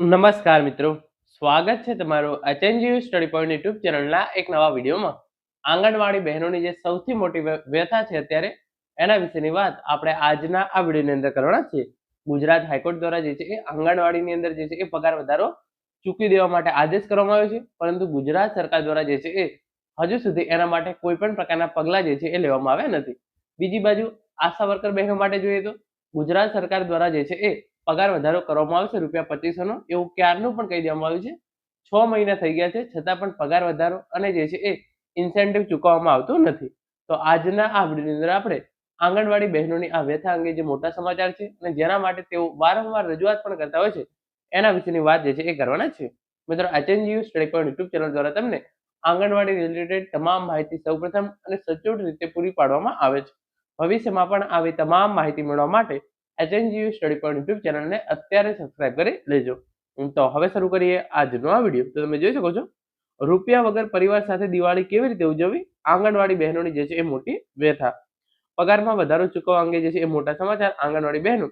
નમસ્કાર મિત્રો. સ્વાગત છે તમારું એચએનજીયુ સ્ટડી પોઈન્ટ યુટ્યુબ ચેનલના એક નવા વિડીયોમાં. આંગણવાડી બહેનોની જે સૌથી મોટી વ્યથા છે અત્યારે, એના વિશેની વાત આપણે આજના આ વિડીયોની અંદર કરવાના છીએ. ગુજરાત હાઈકોર્ટ દ્વારા જે છે એ આંગણવાડીની અંદર જે છે એ પગાર વધારો ચૂકવી દેવા માટે આદેશ કરવામાં આવ્યો છે, પરંતુ ગુજરાત સરકાર દ્વારા જે છે એ હજુ સુધી એના માટે કોઈ પણ પ્રકારના પગલાં જે છે એ લેવામાં આવ્યા નથી. બીજી બાજુ આશા વર્કર બહેનો માટે જોઈએ તો ગુજરાત સરકાર દ્વારા જે છે એ પગાર વધારો કરવામાં આવશે રૂપિયા પચીસોનો, એવું ક્યારનું પણ કહી દેવામાં આવ્યું છે. છ મહિના થઈ ગયા છે, છતાં પણ પગાર વધારો અને જે છે એ ઇન્સેન્ટિવ ચૂકવવામાં આવતું નથી. તો આજના આ વિડીયોની અંદર આપણે આંગણવાડી બહેનોની આ વ્યથા અંગે જે મોટા સમાચાર છે અને જેના માટે તેઓ વારંવાર રજૂઆત પણ કરતા હોય છે, એના વિશેની વાત જે છે એ કરવાના છે. મિત્રો HNGU study point YouTube channel દ્વારા તમને આંગણવાડી રિલેટેડ તમામ માહિતી સૌપ્રથમ અને સચોટ રીતે પૂરી પાડવામાં આવે છે. ભવિષ્યમાં પણ આવી તમામ માહિતી મેળવવા માટે એચએનજીયુ સ્ટડી પોઈન્ટ યુટ્યુબ ચેનલને અત્યારે સબસ્ક્રાઇબ કરી લેજો. તો હવે શરૂ કરીએ આજનો આ વીડિયો તો તમે જોઈ શકો છો, રૂપિયા વગર પરિવાર સાથે દિવાળી કેવી રીતે ઉજવવી? આંગણવાડી બહેનોની જે છે એ મોટી વ્યથા. પગારમાં વધારો ચૂકવવા અંગે જે છે એ મોટા સમાચાર આંગણવાડી બહેનો.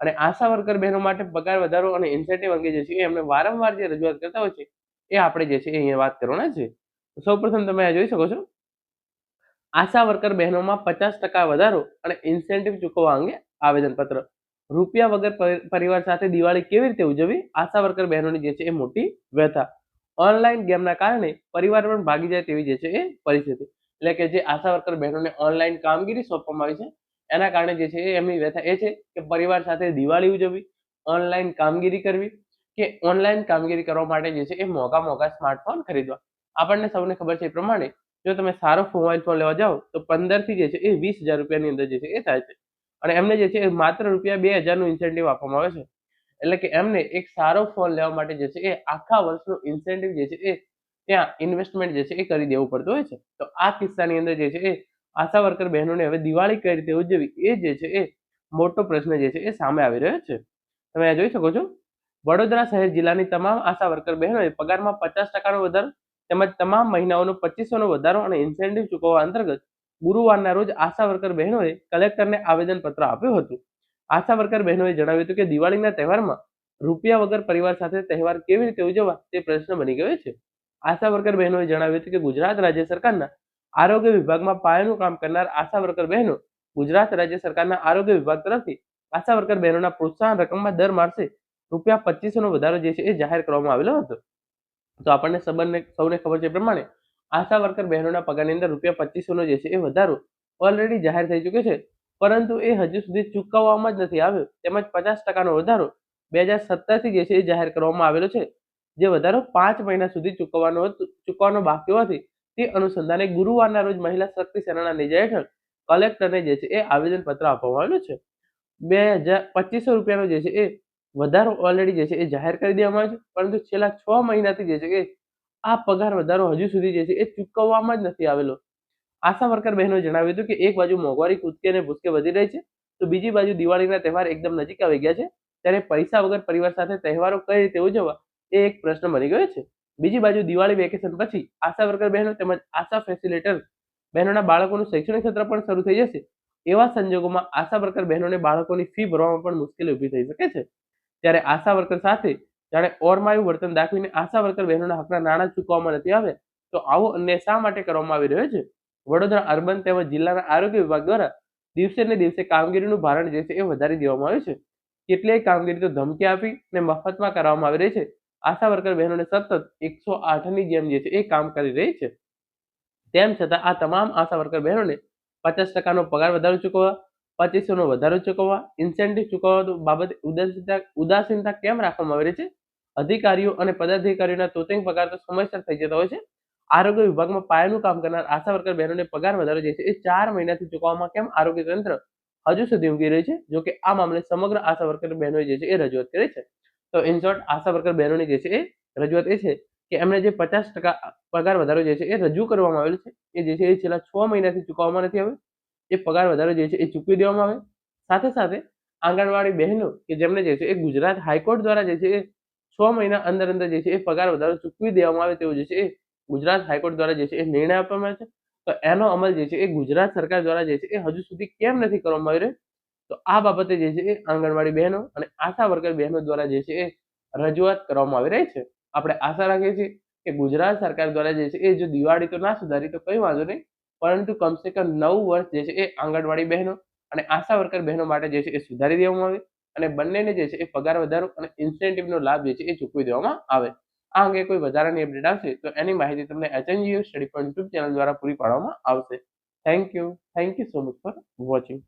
અને આશા વર્કર બહેનો માટે પગાર વધારો અને ઇન્સેન્ટિવ અંગે જે છે એ એમને વારંવાર જે રજૂઆત કરતા હોય છે, એ આપણે જે છે અહીંયા વાત કરવાના છે. સૌપ્રથમ તમે આ જોઈ શકો છો, આશા વર્કર બહેનોમાં પચાસ ટકા વધારો અને ઇન્સેન્ટિવ ચૂકવવા અંગે આવેદનપત્ર. રૂપિયા વગર પરિવાર સાથે દિવાળી કેવી રીતે ઉજવવી? આશા વર્કર બહેનોની જે છે એ મોટી વ્યથા. ઓનલાઈન ગેમના કારણે પરિવાર પણ ભાગી જાય તેવી જે છે એ પરિસ્થિતિ. એટલે કે જે આશા વર્કર બહેનોને ઓનલાઈન કામગીરી સોંપવામાં આવી છે, એના કારણે જે છે એમની વ્યથા એ છે કે પરિવાર સાથે દિવાળી ઉજવવી, ઓનલાઈન કામગીરી કરવી કે ઓનલાઈન કામગીરી કરવા માટે જે છે એ મોંઘા મોંઘા સ્માર્ટફોન ખરીદવા. આપણને સૌને ખબર છે એ પ્રમાણે જો તમે સારો મોબાઈલ ફોન લેવા જાઓ તો પંદરથી જે છે એ વીસ હજાર રૂપિયાની અંદર જે છે એ થાય છે. અને એમને જે છે માત્ર રૂપિયા બે હજારનું ઇન્સેન્ટિવ આપવામાં આવે છે. એટલે કે એમને એક સારો ફોન લેવા માટે જે છે એ આખા વર્ષનું ઇન્સેન્ટિવ જે છે એ ત્યાં ઇન્વેસ્ટમેન્ટ જે છે એ કરી દેવું પડતું હોય છે. તો આ કિસ્સાની અંદર જે છે એ આશા વર્કર બહેનોને હવે દિવાળી કઈ રીતે ઉજવવી એ જે છે એ મોટો પ્રશ્ન જે છે એ સામે આવી રહ્યો છે. તમે આ જોઈ શકો છો? વડોદરા શહેર જિલ્લાની તમામ આશા વર્કર બહેનોએ પગારમાં પચાસ ટકાનો વધારો તેમજ તમામ મહિનાઓનો પચીસોનો વધારો અને ઇન્સેન્ટિવ ચૂકવવા અંતર્ગત ગુરુવારના રોજ આશા વર્કર બહેનોએ કલેક્ટરને આવેદનપત્ર આપ્યું હતું. આશા વર્કર બહેનોએ જણાવ્યું હતું કે દિવાળીના તહેવારમાં રૂપિયા વગર પરિવાર સાથે તહેવાર કેવી રીતે ઉજવવા તે પ્રશ્ન બની ગયો છે. આશા વર્કર બહેનોએ જણાવ્યું હતું કે ગુજરાત રાજ્ય સરકારના આરોગ્ય વિભાગમાં પાયાનું કામ કરનાર આશા વર્કર બહેનો ગુજરાત રાજ્ય સરકારના આરોગ્ય વિભાગ તરફથી આશા વર્કર બહેનોના પ્રોત્સાહન રકમમાં દર માસે રૂપિયા પચીસોનો વધારો જે છે એ જાહેર કરવામાં આવેલો હતો. તો આપણને સંબંધને, સૌને ખબર છે પ્રમાણે આશા વર્કર બહેનોના પગારની અંદર રૂપિયા પચીસોનો જે છે એ વધારો ઓલરેડી જાહેર થઈ ચૂક્યો છે. પરંતુ એ હજુ સુધી ચૂકવવામાં જ નથી આવ્યો. તેમજ પચાસ ટકાનો વધારો બે હજાર સત્તરથી જે છે એ જાહેર કરવામાં આવેલો છે. જે વધારો પાંચ મહિના સુધી ચૂકવવાનો ચૂકવવાનો બાકી હોવાથી તે અનુસંધાને ગુરુવારના રોજ મહિલા શક્તિ સેનાના નેજા હેઠળ કલેક્ટરને જે છે એ આવેદનપત્ર આપવામાં આવેલું છે. બે હજાર પચીસો રૂપિયાનો જે છે એ વધારો ઓલરેડી જે છે એ જાહેર કરી દેવામાં આવ્યો છે. પરંતુ છેલ્લા છ મહિનાથી જે છે એ આ પગાર વધારો હજુ સુધી જે છે એ ચૂકવવામાં જ નથી આવેલો. આશા વર્કર બહેનોએ જણાવ્યું હતું કે એક બાજુ મોંઘવારી, કૂદકે અને ભૂસકે વધી રહી છે તો બીજી બાજુ દિવાળીના તહેવાર એકદમ નજીક આવી ગયા છે. ત્યારે પૈસા વગર પરિવાર સાથે તહેવારો કઈ રીતે ઉજવવા એ એક પ્રશ્ન બની ગયો છે. બીજી બાજુ દિવાળી વેકેશન પછી આશા વર્કર બહેનો તેમજ આશા ફેસિલિટર બહેનોના બાળકોનું શૈક્ષણિક ક્ષેત્ર પણ શરૂ થઈ જશે. એવા સંજોગોમાં આશા વર્કર બહેનોને બાળકોની ફી ભરવામાં પણ મુશ્કેલી ઊભી થઈ શકે છે. ત્યારે આશા વર્કર સાથે જાણે ઓરમાયું વર્તન દાખવીને આશા વર્કર બહેનોના હકના નાણાં ચૂકવવામાં નથી આવે, તો આવો અન્યાય શા માટે કરવામાં આવી રહ્યો છે? વડોદરા અર્બન તેમજ જિલ્લાના આરોગ્ય વિભાગ દ્વારા દિવસે ને દિવસે કામગીરીનું ભારણ જે છે એ વધારી દેવામાં આવ્યું છે. કેટલીય કામગીરી તો ધમકી આપી ને મફતમાં કરવામાં આવી રહી છે. આશા વર્કર બહેનોને સતત એકસો આઠની જેમ જે છે એ કામ કરી રહી છે. તેમ છતાં આ તમામ આશા વર્કર બહેનોને પચાસ ટકાનો પગાર વધારો ચૂકવવા પચીસોનો વધારો ચૂકવવા ઇન્સેન્ટિવ ચૂકવવા બાબતે ઉદાસીનતા ઉદાસીનતા કેમ રાખવામાં આવી રહી છે? અધિકારીઓ અને પદાધિકારીઓના તોતિંગ પગાર તો સમયસર થઈ જતા હોય છે. આરોગ્ય વિભાગમાં પાયાનું કામ કરનાર આશા વર્કર બહેનોને પગાર વધારો જે છે એ ચાર મહિનાથી ચૂકવવામાં કેમ આરોગ્ય તંત્ર હજુ સુધી ઊંઘી રહ્યું છે? જો કે આ મામલે સમગ્ર આશા વર્કર બહેનોએ જે છે એ રજૂઆત કરી છે. તો ઇન શોર્ટ આશા વર્કર બહેનોની જે છે એ રજૂઆત એ છે કે એમને જે પચાસ ટકા પગાર વધારો જે છે એ રજૂ કરવામાં આવેલો છે. એ જે છે એ છેલ્લા છ મહિનાથી ચૂકવવામાં નથી આવ્યો. એ પગાર વધારો જે છે એ ચૂકવી દેવામાં આવે સાથે સાથે આંગણવાડી બહેનો કે જેમને જે છે એ ગુજરાત હાઈકોર્ટ દ્વારા જે છે એ છ મહિના અંદર અંદર જે છે એ પગાર વધારો ચૂકવી દેવામાં આવે તેવો જે છે એ ગુજરાત હાઈકોર્ટ દ્વારા જે છે એ નિર્ણય આપવામાં આવે છે તો એનો અમલ જે છે એ ગુજરાત સરકાર દ્વારા જે છે એ હજુ સુધી કેમ નથી કરવામાં આવી રહ્યો તો આ બાબતે જે છે એ આંગણવાડી બહેનો અને આશા વર્કર બહેનો દ્વારા જે છે એ રજૂઆત કરવામાં આવી રહી છે આપણે આશા રાખીએ છીએ કે ગુજરાત સરકાર દ્વારા જે છે એ જો દિવાળી તો ના સુધારી તો કંઈ વાંધો નહીં પરંતુ કમસે કમ નવ વર્ષ જે છે એ આંગણવાડી બહેનો અને આશા વર્કર બહેનો માટે જે છે એ સુધારી દેવામાં આવે અને બંનેને જે છે એ પગાર વધારો અને ઇન્સેન્ટિવનો લાભ જે છે એ ચૂકવી દેવામાં આવે. આ અંગે કોઈ વધારાની અપડેટ આવશે તો એની માહિતી તમને HNGO study point YouTube channel દ્વારા પૂરી પાડવામાં આવશે. Thank you thank you so much for watching